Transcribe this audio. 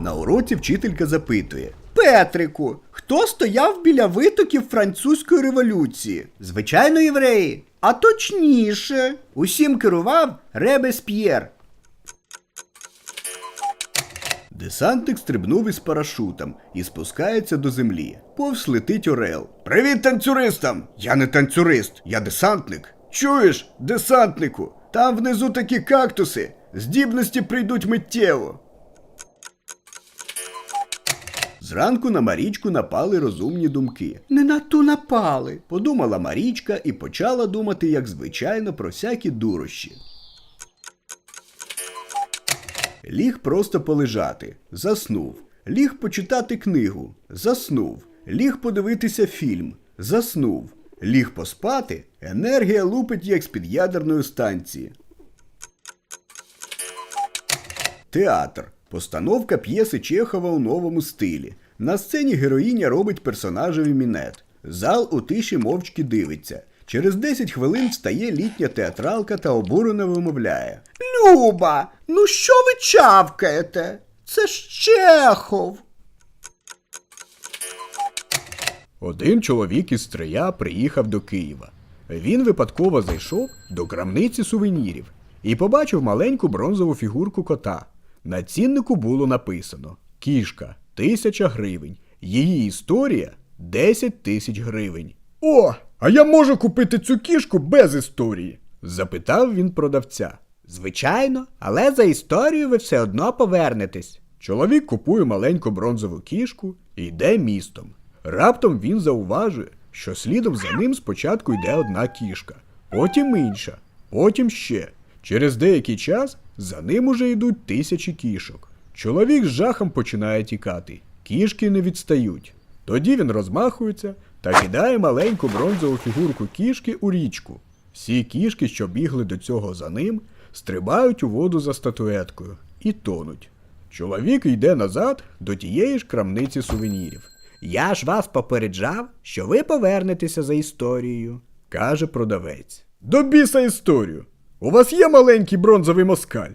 На уроці вчителька запитує: Петрику, хто стояв біля витоків французької революції? Звичайно, євреї. А точніше, усім керував Ребесп'єр. Десантник стрибнув із парашутом і спускається до землі. Повз летить Орел. Привіт танцюристам! Я не танцюрист, я десантник. Чуєш, десантнику? Там внизу такі кактуси. Здібності прийдуть миттєво. Зранку на Марічку напали розумні думки. Не на ту напали, подумала Марічка і почала думати, як звичайно, про всякі дурощі. Ліг просто полежати, заснув. Ліг почитати книгу, заснув. Ліг подивитися фільм, заснув. Ліг поспати, енергія лупить як з-під ядерної станції. Театр. Постановка п'єси Чехова у новому стилі. На сцені героїня робить персонажеві мінет. Зал у тиші мовчки дивиться. Через 10 хвилин встає літня театралка та обурено вимовляє. Люба, ну що ви чавкаєте? Це ж Чехов. Один чоловік із Стрия приїхав до Києва. Він випадково зайшов до крамниці сувенірів і побачив маленьку бронзову фігурку кота. На ціннику було написано Кішка тисяча гривень. Її історія 10 тисяч гривень. О, а я можу купити цю кішку без історії? запитав він продавця. Звичайно, але за історію ви все одно повернетесь. Чоловік купує маленьку бронзову кішку і йде містом. Раптом він зауважує, що слідом за ним спочатку йде одна кішка, потім інша, потім ще. Через деякий час за ним уже йдуть тисячі кішок. Чоловік з жахом починає тікати, кішки не відстають. Тоді він розмахується та кидає маленьку бронзову фігурку кішки у річку. Всі кішки, що бігли до цього за ним, стрибають у воду за статуеткою і тонуть. Чоловік йде назад до тієї ж крамниці сувенірів. Я ж вас попереджав, що ви повернетеся за історією, каже продавець. До біса історію. У вас є маленький бронзовий москаль.